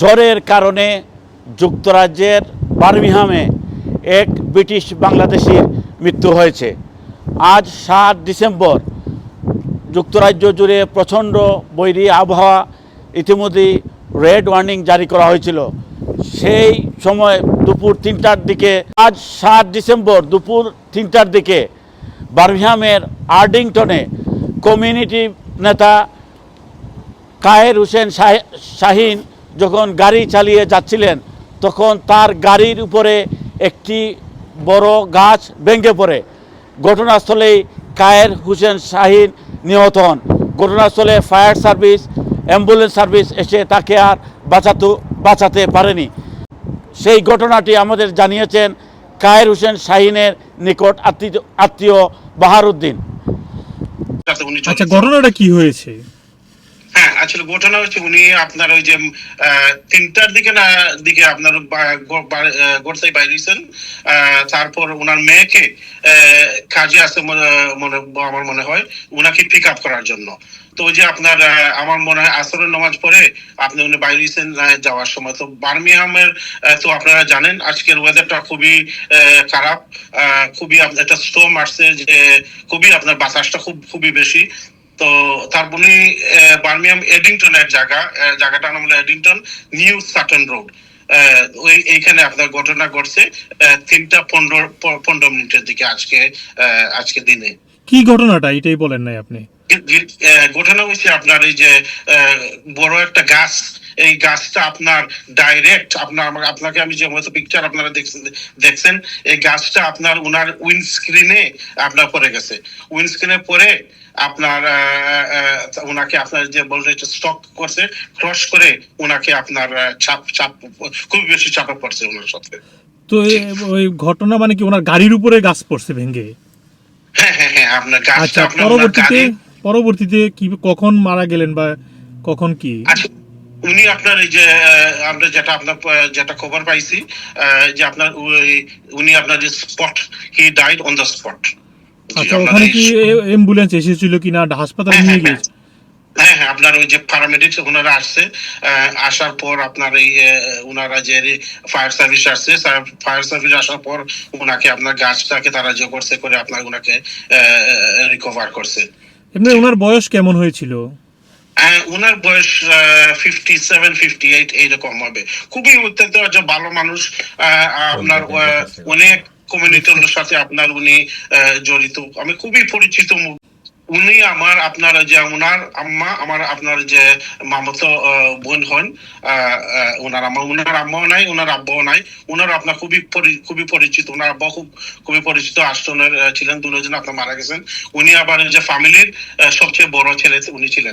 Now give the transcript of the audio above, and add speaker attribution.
Speaker 1: ঝড়ের কারণে যুক্তরাজ্যের বার্মিহামে এক ব্রিটিশ বাংলাদেশির মৃত্যু হয়েছে। আজ সাত ডিসেম্বর, যুক্তরাজ্য জুড়ে প্রচণ্ড বৈরী আবহাওয়া ইতিমধ্যেই রেড ওয়ার্নিং জারি করা হয়েছিল। সেই সময় দুপুর তিনটার দিকে, আজ সাত ডিসেম্বর দুপুর তিনটার দিকে বার্মিহামের আর্ডিংটনে কমিউনিটি নেতা কায়ের হোসেন শাহ- শাহিন যখন গাড়ি চালিয়ে যাচ্ছিলেন তখন তার গাড়ির উপরে একটি বড় গাছ ভেঙে পড়ে। ঘটনাস্থলেই কায়ের হোসেন শাহিন নিহত হন। ঘটনাস্থলে ফায়ার সার্ভিস অ্যাম্বুলেন্স সার্ভিস এসে তাকে আর বাঁচাতে বাঁচাতে পারেনি। সেই ঘটনাটি আমাদের জানিয়েছেন কায়ের হোসেন শাহিনের নিকট আত্মীয় আত্মীয় বাহারুদ্দিন।
Speaker 2: আচ্ছা ঘটনাটা কি হয়েছে?
Speaker 3: হ্যাঁ আসলে ঘটনা হচ্ছে উনি আপনার ওই যে তিনটার দিকে না দিকে আপনার বা- গ- বা- আহ, গোরসাই বাইরেছেন তারপর ওনার মেয়েকে কাজে আসতে মনে আমার মনে হয় ওনাকে পিক আপ করার জন্য। তো যে আপনার আমার মনে হয় আসরের নামাজ পড়ে আপনি উনি বাইরেছেন যাওয়ার সময়। তো বার্মিহামের তো আপনারা জানেন আজকের ওয়েদারটা খুবই খারাপ। খুবই একটা স্টোম আসছে যে খুবই আপনার বাতাসটা খুব খুবই বেশি। তো তারপরে বার্মিয়াম এডিংটনের জায়গা জায়গাটার নাম হলো এডিংটন নিউ সাটন রোড। ওই এইখানে আপনার ঘটনা ঘটছে তিনটা পনেরো পনেরো মিনিটের দিকে আজকে আজকে দিনে।
Speaker 2: কি ঘটনাটা? এটাই বলেন নাই আপনি।
Speaker 3: ঘটনা হচ্ছে আপনার এই যে বড় একটা গাছ এই গাছটা আপনার ডাইরেক্ট আপনার আপনাকে আমি যে হয়তো পিকচার আপনারা দেখছেন দেখছেন এই গাছটা আপনার উনার উইন্ডস্ক্রিনে আপনার পড়ে গেছে। উইন্ডস্ক্রিনে পড়ে আপনার ওনাকে আপনার যে বলতে স্টক করছে ক্রস করে ওনাকে আপনার চাপ চাপ খুব বেশি চাপে পড়ছে ওনার সাথে।
Speaker 2: তো ওই ঘটনা মানে কি ওনার গাড়ির উপরে গাছ পড়ছে ভেঙে?
Speaker 3: হ্যাঁ হ্যাঁ হ্যাঁ আপনার গাছটা
Speaker 2: আচ্ছা
Speaker 3: আপনার
Speaker 2: পরবর্তীতে পরবর্তীতে কি কখন মারা গেলেন বা কখন কি?
Speaker 3: আচ্ছা উনি আপনার এই যে আমরা যেটা আপনার যেটা খবর পাইছি যে আপনার উনি আপনার যে spot he died on the spot
Speaker 2: আচ্ছা ওখানে কি অ্যাম্বুলেন্স এসেছিল কিনা হাসপাতালে
Speaker 3: হ্যাঁ,
Speaker 2: নিয়ে
Speaker 3: হ্যাঁ,
Speaker 2: গিয়েছে?
Speaker 3: হ্যাঁ হ্যাঁ আপনার ওই যে প্যারামেডিক্স ওনারা আসছে আসার পর আপনার এই ওনারা যে ফায়ার সার্ভিস আসছে ফায়ার সার্ভিস আসার পর ওনাকে আপনার গাছটাকে তারা যে করছে করে আপনার ওনাকে রিকভার করছে।
Speaker 2: এমনি ওনার বয়স কেমন হয়েছিল?
Speaker 3: আহ, ওনার বয়স ফিফটি সেভেন ফিফটি এইট এইরকম হবে। খুবই অত্যন্ত যে ভালো মানুষ আহ, আপনার আহ, অনেক কমিউনিটির সাথে আপনার উনি জড়িত। আমি খুবই পরিচিত। উনি আমার আপনার যে ওনার আম্মা, আমার আপনার যে মামতো বোন হন ওনার আম্মা। ওনার আম্মাও নাই ওনার আব্বাও নাই। ওনার আপনার খুবই খুবই পরিচিত। ওনার আব্বা খুব খুবই পরিচিত। আষ্টনের ছিলেন, দুজন আপনার মারা গেছেন। উনি আবার যে ফ্যামিলির সবচেয়ে বড় ছেলে, উনি ছিলেন।